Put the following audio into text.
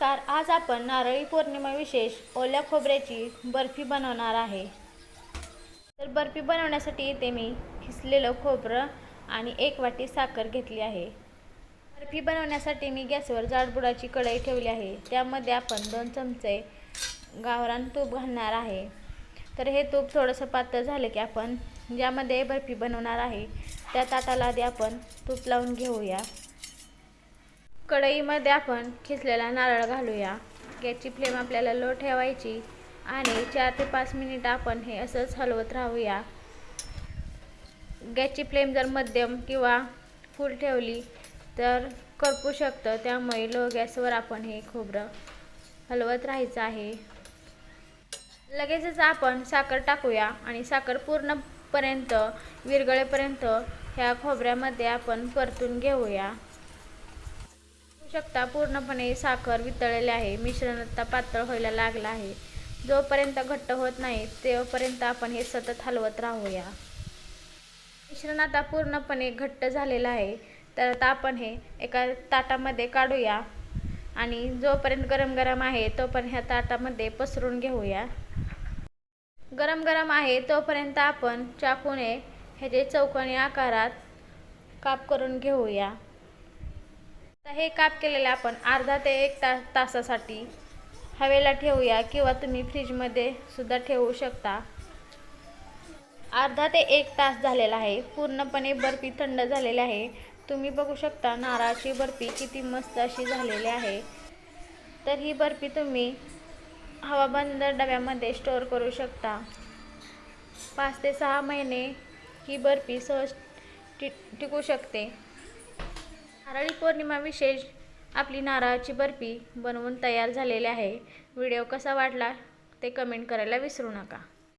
नमस्कार आज आपण नारळी पौर्णिमा विशेष ओल्या खोबऱ्याची बर्फी बनवणार आहे. तर बर्फी बनवण्यासाठी इथे मी खिसलेलं खोबरं आणि एक वाटी साखर घेतली आहे. बर्फी बनवण्यासाठी मी गॅसवर जाडबुडाची कढई ठेवली आहे. त्यामध्ये आपण दोन चमचे गावरान तूप घालणार आहे. तर हे तूप थोडंसं पातळ झालं की आपण ज्यामध्ये बर्फी बनवणार आहे त्या ताटाला आधी आपण तूप लावून घेऊया. कढईमध्ये आपण खिसलेला नारळ घालूया. गॅसची फ्लेम आपल्याला लो ठेवायची आणि चार ते पाच मिनिट आपण हे असंच हलवत राहूया. गॅसची फ्लेम जर मध्यम किंवा फुल ठेवली तर करपू शकतं. त्यामुळे लो गॅसवर आपण हे खोबरं हलवत राहायचं आहे. लगेचच आपण साखर टाकूया आणि साखर पूर्णपर्यंत विरगळेपर्यंत ह्या खोबऱ्यामध्ये आपण परतून घेऊया. शकता पूर्णपणे साखर वितळलेली आहे. मिश्रण आता पातळ व्हायला लागलं आहे. जोपर्यंत घट्ट होत नाही तेव्हापर्यंत आपण हे सतत हलवत राहूया. मिश्रण आता पूर्णपणे घट्ट झालेलं आहे. तर आता आपण हे एका ताटामध्ये काढूया आणि जोपर्यंत गरम गरम आहे तोपर्यंत ह्या ताटामध्ये पसरून घेऊया. गरम गरम आहे तोपर्यंत आपण चाकूने ह्याचे चौकोनी आकारात काप करून घेऊया. हे काप केलेले आपण अर्धा ते एक ता तासासाठी हवेला ठेवूया किंवा तुम्ही फ्रीजमध्ये सुद्धा ठेवू शकता. अर्धा ते एक तास झालेला आहे. पूर्णपणे बर्फी थंड झालेली आहे. तुम्ही बघू शकता नारळाची बर्फी किती मस्त अशी झालेली आहे. तर ही बर्फी तुम्ही हवाबंद डब्यामध्ये स्टोअर करू शकता. पाच ते सहा महिने ही बर्फी सहज टिक टिकू शकते. नारळी पौर्णिमा विशेष आपली नारळाची बर्फी बनवून तयार झालेली आहे. व्हिडिओ कसा वाटला ते कमेंट करायला विसरू नका.